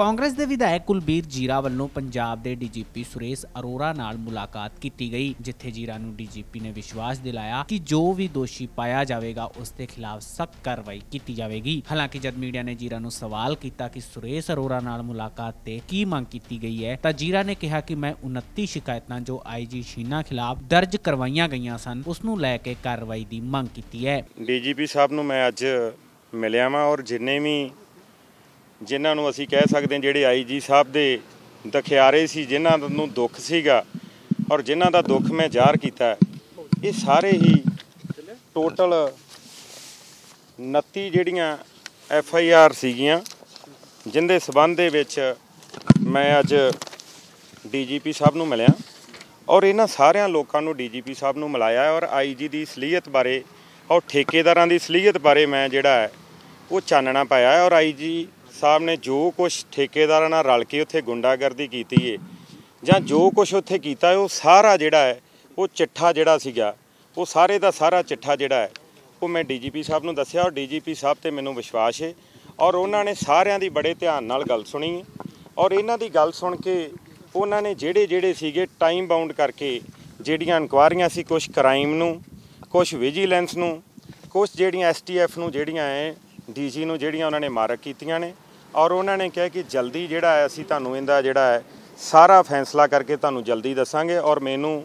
ਕਾਂਗਰਸ ਦੇ ਵਿਧਾਇਕ ਕੁਲਬੀਰ ਜੀਰਾ ਵੱਲੋਂ ਪੰਜਾਬ ਦੇ ਡੀਜੀਪੀ ਸੁਰੇਸ਼ ਅਰੋਰਾ ਨਾਲ ਮੁਲਾਕਾਤ ਕੀਤੀ ਗਈ, ਜਿੱਥੇ ਜੀਰਾ ਨੂੰ ਡੀਜੀਪੀ ਨੇ ਵਿਸ਼ਵਾਸ ਦਿਲਾਇਆ ਕਿ ਜੋ ਵੀ ਦੋਸ਼ੀ ਪਾਇਆ ਜਾਵੇਗਾ, ਉਸ ਦੇ ਖਿਲਾਫ ਸਖਤ ਕਾਰਵਾਈ ਕੀਤੀ ਜਾਵੇਗੀ। ਹਾਲਾਂਕਿ ਜਦ ਮੀਡੀਆ ਨੇ ਜੀਰਾ ਨੂੰ ਸਵਾਲ ਕੀਤਾ ਕਿ ਸੁਰੇਸ਼ ਅਰੋੜਾ ਨਾਲ ਮੁਲਾਕਾਤ ਤੇ ਕੀ ਮੰਗ ਕੀਤੀ ਗਈ ਹੈ, ਤਾਂ ਜੀਰਾ ਨੇ ਕਿਹਾ ਕਿ ਮੈਂ 29 ਸ਼ਿਕਾਇਤਾਂ ਜੋ ਆਈਜੀ ਸ਼ੀਨਾ ਖਿਲਾਫ ਦਰਜ ਕਰਵਾਈਆਂ ਗਈਆਂ ਸਨ, ਉਸ ਨੂੰ ਲੈ ਕੇ ਕਾਰਵਾਈ ਦੀ ਮੰਗ ਕੀਤੀ ਹੈ। ਡੀਜੀਪੀ ਸਾਹਿਬ ਨੂੰ ਮੈਂ ਅੱਜ ਮਿਲਿਆ ਵਾਂ ਔਰ ਜਿੰਨੇ ਵੀ ਜਿਨ੍ਹਾਂ ਨੂੰ ਅਸੀਂ ਕਹਿ ਸਕਦੇ ਹਾਂ ਜਿਹੜੇ ਆਈਜੀ ਸਾਹਿਬ ਦੇ ਦਖਿਆਰੇ ਸੀ, ਜਿਨ੍ਹਾਂ ਨੂੰ ਦੁੱਖ ਸੀਗਾ ਔਰ ਜਿਨ੍ਹਾਂ ਦਾ ਦੁੱਖ ਮੈਂ ਜ਼ਾਹਰ ਕੀਤਾ ਇਹ ਸਾਰੇ ਹੀ ਟੋਟਲ 29 ਜਿਹੜੀਆਂ ਐਫ ਆਈ ਆਰ ਸੀਗੀਆਂ, ਜਿੰਦੇ ਸਬੰਧ ਦੇ ਵਿੱਚ ਮੈਂ ਅੱਜ ਡੀਜੀਪੀ ਸਾਹਿਬ ਨੂੰ ਮਿਲਿਆ ਔਰ ਇਹਨਾਂ ਸਾਰਿਆਂ ਲੋਕਾਂ ਨੂੰ ਡੀਜੀਪੀ ਸਾਹਿਬ ਨੂੰ ਮਿਲਾਇਆ ਹੈ ਔਰ ਆਈਜੀ ਦੀ ਸਲੀਅਤ ਬਾਰੇ ਔਰ ਠੇਕੇਦਾਰਾਂ ਦੀ ਸਲੀਅਤ ਬਾਰੇ ਮੈਂ ਜਿਹੜਾ ਹੈ, ਉਹ ਚਾਨਣਾ ਪਾਇਆ ਹੈ ਔਰ ਆਈਜੀ ਸਾਹਿਬ ਨੇ ਜੋ ਕੁਝ ਠੇਕੇਦਾਰਾਂ ਨਾਲ ਰਲ ਕੇ ਉੱਥੇ ਗੁੰਡਾਗਰਦੀ ਕੀਤੀ ਏ, ਜਾਂ ਜੋ ਕੁਝ ਉੱਥੇ ਕੀਤਾ ਹੈ ਉਹ ਸਾਰਾ ਜਿਹੜਾ ਹੈ, ਉਹ ਚਿੱਠਾ ਜਿਹੜਾ ਸੀਗਾ, ਉਹ ਸਾਰੇ ਦਾ ਸਾਰਾ ਚਿੱਠਾ ਜਿਹੜਾ ਹੈ, ਉਹ ਮੈਂ ਡੀਜੀਪੀ ਸਾਹਿਬ ਨੂੰ ਦੱਸਿਆ ਔਰ ਡੀਜੀਪੀ ਸਾਹਿਬ ਤੇ ਮੈਨੂੰ ਵਿਸ਼ਵਾਸ ਏ ਔਰ ਉਹਨਾਂ ਨੇ ਸਾਰਿਆਂ ਦੀ ਬੜੇ ਧਿਆਨ ਨਾਲ ਗੱਲ ਸੁਣੀ ਔਰ ਇਹਨਾਂ ਦੀ ਗੱਲ ਸੁਣ ਕੇ ਉਹਨਾਂ ਨੇ ਜਿਹੜੇ ਜਿਹੜੇ ਸੀਗੇ ਟਾਈਮ ਬਾਉਂਡ ਕਰਕੇ ਜਿਹੜੀਆਂ ਇਨਕੁਆਰੀਆਂ ਸੀ ਕੁਝ ਕ੍ਰਾਈਮ ਨੂੰ ਕੁਝ ਵਿਜੀਲੈਂਸ ਨੂੰ ਕੁਝ ਜਿਹੜੀਆਂ ਐਸਟੀਐਫ ਨੂੰ ਜਿਹੜੀਆਂ ਹੈ ਡੀਜੀ ਨੂੰ ਜਿਹੜੀਆਂ ਉਹਨਾਂ ਨੇ ਮਾਰਕ ਕੀਤੀਆਂ ਨੇ ਔਰ ਉਹਨਾਂ ਨੇ ਕਿਹਾ ਕਿ ਜਲਦੀ ਜਿਹੜਾ ਹੈ, ਅਸੀਂ ਤੁਹਾਨੂੰ ਇਹਦਾ ਜਿਹੜਾ ਹੈ, ਸਾਰਾ ਫੈਸਲਾ ਕਰਕੇ ਤੁਹਾਨੂੰ ਜਲਦੀ ਦੱਸਾਂਗੇ ਔਰ ਮੈਨੂੰ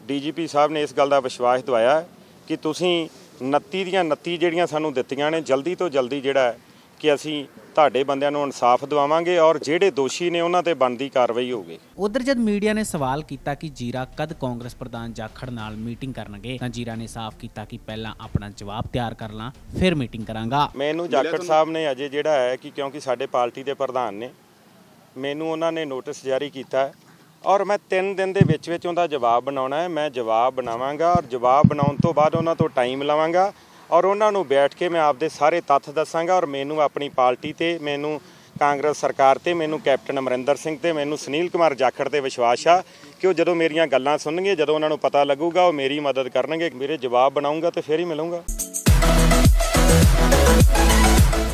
ਡੀਜੀਪੀ ਸਾਹਿਬ ਨੇ ਇਸ ਗੱਲ ਦਾ ਵਿਸ਼ਵਾਸ ਦਵਾਇਆ ਕਿ ਤੁਸੀਂ 29 ਦੀਆਂ 29 ਜਿਹੜੀਆਂ ਸਾਨੂੰ ਦਿੱਤੀਆਂ ਨੇ, ਜਲਦੀ ਤੋਂ ਜਲਦੀ ਜਿਹੜਾ ਕਿ ਅਸੀਂ ਤੁਹਾਡੇ ਬੰਦਿਆਂ ਨੂੰ ਇਨਸਾਫ ਦਿਵਾਵਾਂਗੇ ਔਰ ਜਿਹੜੇ ਦੋਸ਼ੀ ਨੇ ਉਹਨਾਂ ਤੇ ਬਣਦੀ ਕਾਰਵਾਈ ਹੋਵੇ ਉਧਰ ਜਦ ਮੀਡੀਆ ਨੇ ਸਵਾਲ ਕੀਤਾ ਕਿ ਜੀਰਾ ਕਦ ਕਾਂਗਰਸ ਪ੍ਰਧਾਨ ਜਾਖੜ ਨਾਲ ਮੀਟਿੰਗ ਕਰਨਗੇ ਤਾਂ ਜੀਰਾ ਨੇ ਸਾਫ਼ ਕੀਤਾ ਕਿ ਪਹਿਲਾਂ ਆਪਣਾ ਜਵਾਬ ਤਿਆਰ ਕਰ ਲਾਂ ਫਿਰ ਮੀਟਿੰਗ ਕਰਾਂਗਾ। ਮੈਨੂੰ ਜਾਖੜ ਸਾਹਿਬ ਨੇ ਅਜੇ ਜਿਹੜਾ ਹੈ ਕਿ ਕਿਉਂਕਿ ਸਾਡੇ ਪਾਰਟੀ ਦੇ ਪ੍ਰਧਾਨ ਨੇ ਮੈਨੂੰ ਉਹਨਾਂ ਨੇ ਨੋਟਿਸ ਜਾਰੀ ਕੀਤਾ ਹੈ ਔਰ ਮੈਂ 3 ਦਿਨ ਦੇ ਵਿੱਚ ਵਿੱਚ ਉਹਦਾ ਜਵਾਬ ਬਣਾਉਣਾ ਹੈ। ਮੈਂ ਜਵਾਬ ਬਣਾਵਾਂਗਾ ਔਰ ਜਵਾਬ ਬਣਾਉਣ ਤੋਂ ਬਾਅਦ ਉਹਨਾਂ ਤੋਂ ਟਾਈਮ ਲਵਾਂਗਾ। ਔਰ ਉਹਨਾਂ ਨੂੰ ਬੈਠ ਕੇ ਮੈਂ ਆਪਦੇ ਸਾਰੇ ਤੱਥ ਦੱਸਾਂਗਾ ਔਰ ਮੈਨੂੰ ਆਪਣੀ ਪਾਰਟੀ ਤੇ, ਮੈਨੂੰ ਕਾਂਗਰਸ ਸਰਕਾਰ ਤੇ, ਮੈਨੂੰ ਕੈਪਟਨ ਅਮਰਿੰਦਰ ਸਿੰਘ ਤੇ, ਮੈਨੂੰ ਸੁਨੀਲ ਕੁਮਾਰ ਜਾਖੜ ਤੇ ਵਿਸ਼ਵਾਸ ਆ ਕਿ ਉਹ ਜਦੋਂ ਮੇਰੀਆਂ ਗੱਲਾਂ ਸੁਣਨਗੇ, ਜਦੋਂ ਉਹਨਾਂ ਨੂੰ ਪਤਾ ਲੱਗੂਗਾ, ਉਹ ਮੇਰੀ ਮਦਦ ਕਰਨਗੇ, ਮੇਰੇ ਜਵਾਬ ਬਣਾਉਂਗਾ ਤੇ ਫਿਰ ਹੀ ਮਿਲੂੰਗਾ।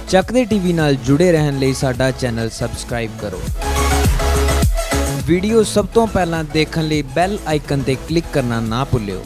ਚੱਕਦੇ ਟੀਵੀ ਨਾਲ ਜੁੜੇ ਰਹਿਣ ਲਈ ਸਾਡਾ ਚੈਨਲ ਸਬਸਕ੍ਰਾਈਬ ਕਰੋ। ਵੀਡੀਓ ਸਭ ਤੋਂ ਪਹਿਲਾਂ ਦੇਖਣ ਲਈ ਬੈਲ ਆਈਕਨ ਤੇ ਕਲਿੱਕ ਕਰਨਾ ਨਾ ਭੁੱਲਿਓ।